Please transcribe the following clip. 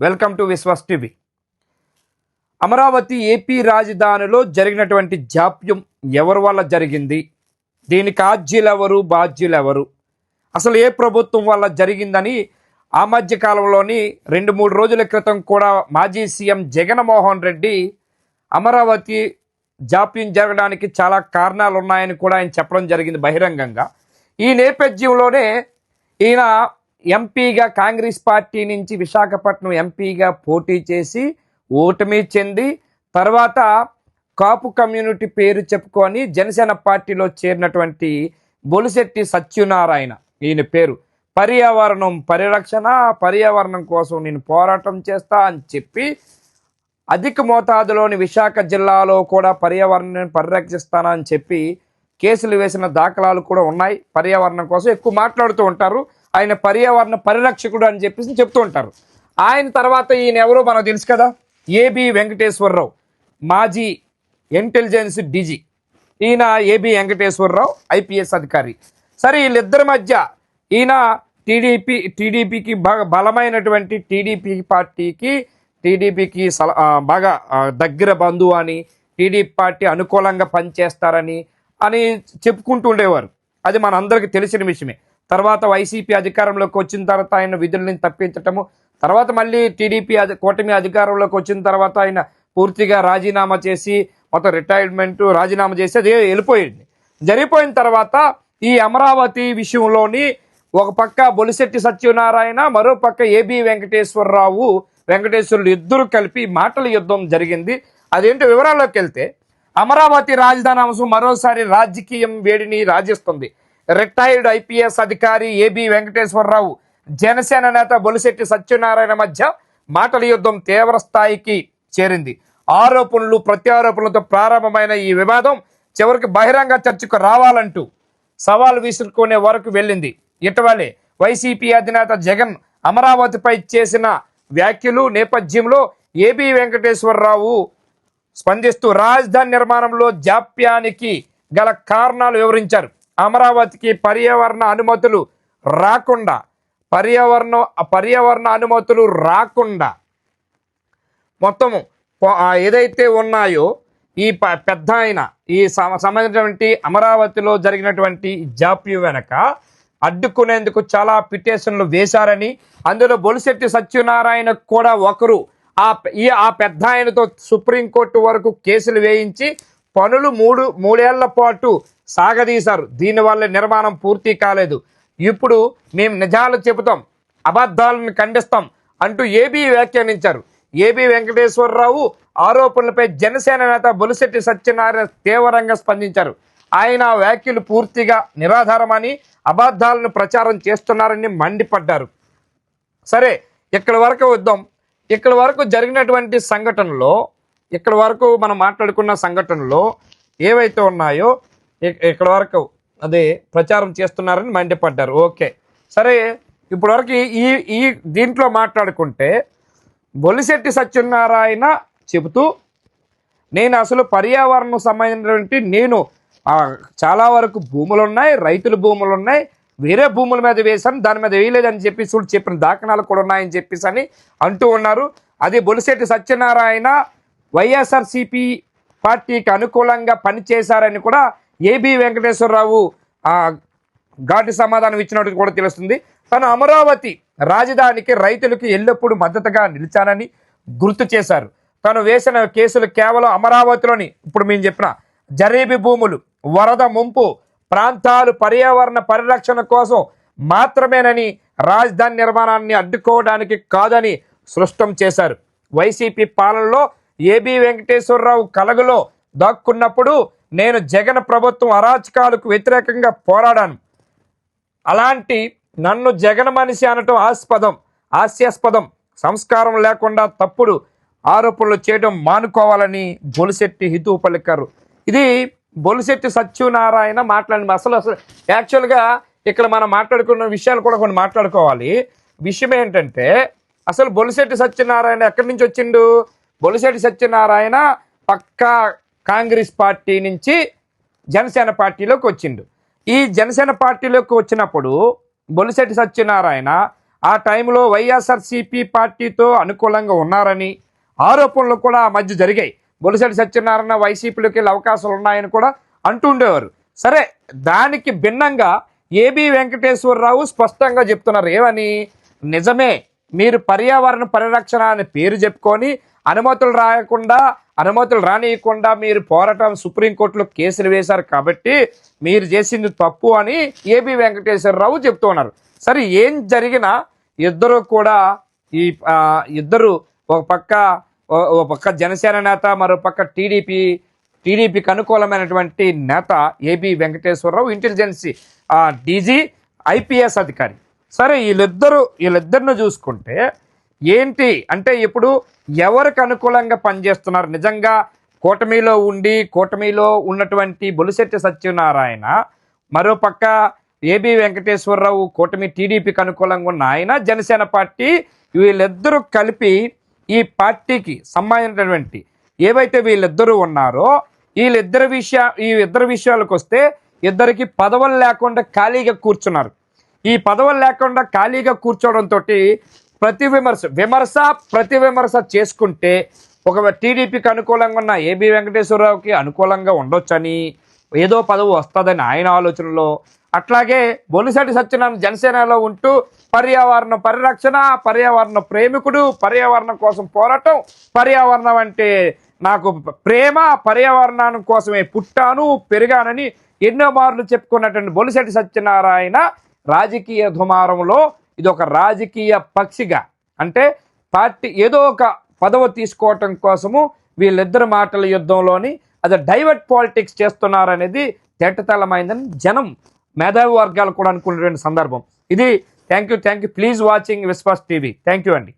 Welcome to Vishwas TV. Amaravati AP రాజధానిలో జరిగినటువంటి జాప్యం ఎవరి వల్ల జరిగింది? దీనికి ఆజ్యులెవరు ఎవరు బాధ్యులు ఎవరు అసలు ఏ ప్రభుత్వం వల్ల జరిగిందని ఆ మధ్య కాలంలోని రెండు మూడు రోజుల క్రితం కూడా మాజీ సీఎం జగన్మోహన్ రెడ్డి అమరావతి జాప్యం జరగడానికి చాలా కారణాలు ఉన్నాయని కూడా ఆయన చెప్పడం జరిగింది బహిరంగంగా. ఈ నేపథ్యంలోనే ఈయన ఎంపీగా కాంగ్రెస్ పార్టీ నుంచి విశాఖపట్నం ఎంపీగా పోటీ చేసి ఓటమి చెంది తర్వాత కాపు కమ్యూనిటీ పేరు చెప్పుకొని జనసేన పార్టీలో చేరినటువంటి బొలిశెట్టి సత్యనారాయణ. ఈయన పేరు. పర్యావరణం పరిరక్షణ పర్యావరణం కోసం నేను పోరాటం చేస్తా అని చెప్పి అధిక మోతాదులోని విశాఖ జిల్లాలో కూడా పర్యావరణాన్ని పరిరక్షిస్తానని చెప్పి కేసులు వేసిన దాఖలాలు కూడా ఉన్నాయి. పర్యావరణం కోసం ఎక్కువ మాట్లాడుతూ ఉంటారు. ఆయన పర్యావరణ పరిరక్షకుడు అని చెప్పేసి చెప్తూ ఉంటారు. ఆయన తర్వాత ఈయన ఎవరో మనకు తెలుసు కదా? ఏబి వెంకటేశ్వరరావు మాజీ ఇంటెలిజెన్స్ డీజీ. ఈయన ఏబి వెంకటేశ్వరరావు ఐపీఎస్ అధికారి. సరే వీళ్ళిద్దరి మధ్య ఈయన టీడీపీ టీడీపీకి బాగా బలమైనటువంటి టీడీపీ పార్టీకి టీడీపీకి సల బాగా దగ్గర బంధువు అని టీడీపీ పార్టీ అనుకూలంగా పనిచేస్తారని అని చెప్పుకుంటూ ఉండేవారు. అది మన అందరికీ తెలిసిన విషయమే. తర్వాత వైసీపీ అధికారంలోకి వచ్చిన తర్వాత ఆయన విధుల్ని తప్పించటము తర్వాత మళ్ళీ టీడీపీ అధి కూటమి అధికారంలోకి వచ్చిన తర్వాత ఆయన పూర్తిగా రాజీనామా చేసి మొత్తం రిటైర్మెంట్ రాజీనామా చేసి అది వెళ్ళిపోయింది. జరిగిపోయిన తర్వాత ఈ అమరావతి విషయంలోని ఒక పక్క బొలిశెట్టి సత్యనారాయణ మరో పక్క ఏబి వెంకటేశ్వరరావు వెంకటేశ్వరులు ఇద్దరు కలిపి మాటల యుద్ధం జరిగింది. అదేంటో వివరాల్లోకి వెళ్తే అమరావతి రాజధాని అంశం మరోసారి రాజకీయం వేడిని రాజిస్తుంది. రిటైర్డ్ ఐపీఎస్ అధికారి ఏబి వెంకటేశ్వరరావు జనసేన నేత బొలిశెట్టి సత్యనారాయణ మధ్య మాటల యుద్ధం తీవ్ర స్థాయికి చేరింది. ఆరోపణలు ప్రత్యారోపణలతో ప్రారంభమైన ఈ వివాదం చివరికి బహిరంగ చర్చకు రావాలంటూ సవాల్ విసురుకునే వరకు వెళ్ళింది. ఇటీవలే వైసీపీ అధినేత జగన్ అమరావతిపై చేసిన వ్యాఖ్యలు నేపథ్యంలో ఏబి వెంకటేశ్వరరావు స్పందిస్తూ రాజధాని నిర్మాణంలో జాప్యానికి గల కారణాలు వివరించారు. అమరావతికి పర్యావరణ అనుమతులు రాకుండా పర్యావరణ పర్యావరణ అనుమతులు రాకుండా మొత్తము ఏదైతే ఉన్నాయో ఈ ప- పెద్ద ఆయన ఈ సమ- సంబంధించినటువంటి అమరావతిలో జరిగినటువంటి జాప్యం వెనక అడ్డుకునేందుకు చాలా పిటిషన్లు వేశారని అందులో బొలిశెట్టి సత్యనారాయణ కూడా ఒకరు. ఆ ఈ ఆ పెద్ద ఆయనతో సుప్రీంకోర్టు వరకు కేసులు వేయించి పనులు మూడు మూడేళ్ళ పాటు సాగదీశారు. దీనివల్ల నిర్మాణం పూర్తి కాలేదు. ఇప్పుడు మేము నిజాలు చెబుతాం. అబద్ధాలను ఖండిస్తాం అంటూ ఏబీ వ్యాఖ్యానించారు. ఏబీ వెంకటేశ్వరరావు ఆరోపణలపై జనసేన నేత బొలిశెట్టి సత్యనారాయణ తీవ్రంగా స్పందించారు. ఆయన ఆ వ్యాఖ్యలు పూర్తిగా నిరాధారమని అబద్ధాలను ప్రచారం చేస్తున్నారని మండిపడ్డారు. సరే ఇక్కడ వరకు వద్దాం. ఇక్కడ వరకు జరిగినటువంటి సంఘటనలో ఇక్కడ వరకు మనం మాట్లాడుకున్న సంఘటనలో ఏవైతే ఉన్నాయో ఇక్కడ వరకు అదే ప్రచారం చేస్తున్నారని మండిపడ్డారు. ఓకే. సరే ఇప్పటి వరకు ఈ ఈ దీంట్లో మాట్లాడుకుంటే బొలిశెట్టి సత్యనారాయణ చెబుతూ నేను అసలు పర్యావరణం సంబంధించినటువంటి నేను చాలా వరకు భూములు ఉన్నాయి రైతుల భూములు ఉన్నాయి వేరే భూముల మీద వేశాను దాని మీద వేయలేదని చెప్పి చూడు చెప్పిన దాఖనాలు కూడా ఉన్నాయని చెప్పేసి అని అంటూ ఉన్నారు. అది బొలిశెట్టి సత్యనారాయణ వైఎస్ఆర్సిపి పార్టీకి అనుకూలంగా పనిచేశారని కూడా ఏబి వెంకటేశ్వరరావు ఘాటు సమాధానం ఇచ్చినట్టు కూడా తెలుస్తుంది. తను అమరావతి రాజధానికి రైతులకు ఎల్లప్పుడూ మద్దతుగా నిలిచానని గుర్తు చేశారు. తను వేసిన కేసులు కేవలం అమరావతిలోని ఇప్పుడు మేము చెప్పిన జరీబీ భూములు వరద ముంపు ప్రాంతాలు పర్యావరణ పరిరక్షణ కోసం మాత్రమేనని రాజధాని నిర్మాణాన్ని అడ్డుకోవడానికి కాదని స్పష్టం చేశారు. వైసీపీ పాలనలో ఏబి వెంకటేశ్వరరావు కలగలో దాక్కున్నప్పుడు నేను జగన్ ప్రభుత్వం అరాచకాలకు వ్యతిరేకంగా పోరాడాను. అలాంటి నన్ను జగన్ మనిషి అనటం ఆస్పదం హాస్యాస్పదం సంస్కారం లేకుండా తప్పుడు ఆరోపణలు చేయడం మానుకోవాలని బొలిశెట్టి హితువు పలికారు. ఇది బొలిశెట్టి సత్యనారాయణ మాట్లాడింది అసలు అసలు యాక్చువల్గా ఇక్కడ మనం మాట్లాడుకున్న విషయాలు కూడా కొన్ని మాట్లాడుకోవాలి. విషయం ఏంటంటే అసలు బొలిశెట్టి సత్యనారాయణ ఎక్కడి నుంచి వచ్చిండు? బొలిశెట్టి సత్యనారాయణ పక్కా కాంగ్రెస్ పార్టీ నుంచి జనసేన పార్టీలోకి వచ్చిండు. ఈ జనసేన పార్టీలోకి వచ్చినప్పుడు బొలిశెట్టి సత్యనారాయణ ఆ టైంలో వైఎస్ఆర్సీపీ పార్టీతో అనుకూలంగా ఉన్నారని ఆరోపణలు కూడా ఆ మధ్య జరిగాయి. బొలిశెట్టి సత్యనారాయణ వైసీపీలోకి వెళ్ళే అవకాశాలు ఉన్నాయని కూడా అంటుండేవారు సరే దానికి భిన్నంగా ఏబి వెంకటేశ్వరరావు స్పష్టంగా చెప్తున్నారు. ఏమని? నిజమే. మీరు పర్యావరణ పరిరక్షణ అనే పేరు చెప్పుకొని అనుమతులు రాయకుండా అనుమతులు రానియకుండా మీరు పోరాటం సుప్రీంకోర్టులో కేసులు వేశారు కాబట్టి మీరు చేసింది తప్పు అని ఏబి వెంకటేశ్వరరావు చెప్తూ ఉన్నారు. సరే ఏం జరిగినా ఇద్దరు కూడా ఈ ఇద్దరు ఒక పక్క ఒక పక్క జనసేన నేత మరో పక్క టీడీపీ టీడీపీకి అనుకూలమైనటువంటి నేత AB Venkateswara Rao intelligence DG IPS అధికారి. సరే వీళ్ళిద్దరు వీళ్ళిద్దరిని చూసుకుంటే ఏంటి అంటే ఇప్పుడు ఎవరికి అనుకూలంగా పనిచేస్తున్నారు? నిజంగా కూటమిలో ఉండి కూటమిలో ఉన్నటువంటి బొలిశెట్టి సత్యనారాయణ మరోపక్క ఏబీ ఏబి వెంకటేశ్వరరావు కూటమి టీడీపీకి అనుకూలంగా ఉన్న ఆయన జనసేన పార్టీ వీళ్ళిద్దరూ కలిపి ఈ పార్టీకి సంబంధించినటువంటి ఏవైతే వీళ్ళిద్దరూ ఉన్నారో వీళ్ళిద్దరి విషయా ఈ ఇద్దరు విషయాలకు వస్తే ఇద్దరికి పదవులు లేకుండా ఖాళీగా కూర్చున్నారు. ఈ పదవులు లేకుండా ఖాళీగా కూర్చోవడంతో ప్రతి విమర్శ విమర్శ ప్రతి విమర్శ చేసుకుంటే ఒక టీడీపీకి అనుకూలంగా ఉన్న ఏబి వెంకటేశ్వరరావుకి అనుకూలంగా ఉండొచ్చని ఏదో పదవి వస్తుందని ఆయన ఆలోచనలో. అట్లాగే బొలిసటి సత్యనారాయణ జనసేనలో ఉంటూ పర్యావరణ పరిరక్షణ పర్యావరణ ప్రేమికుడు పర్యావరణం కోసం పోరాటం పర్యావరణం అంటే నాకు ప్రేమ పర్యావరణం కోసమే పుట్టాను పెరిగానని ఎన్నో మార్లు చెప్పుకున్నటువంటి బొలిసటి సత్యనారాయణ రాజకీయ దుమారంలో ఇది ఒక రాజకీయ పక్షిగా. అంటే పార్టీ ఏదో ఒక పదవి తీసుకోవటం కోసము వీళ్ళిద్దరు మాటల యుద్ధంలోని అది డైవర్ట్ పాలిటిక్స్ చేస్తున్నారనేది తెట్టతలమైందని జనం మేధావి వర్గాలు కూడా అనుకునేటువంటి సందర్భం. ఇది thank you thank you please watching Vishwas TV. Thank you అండి.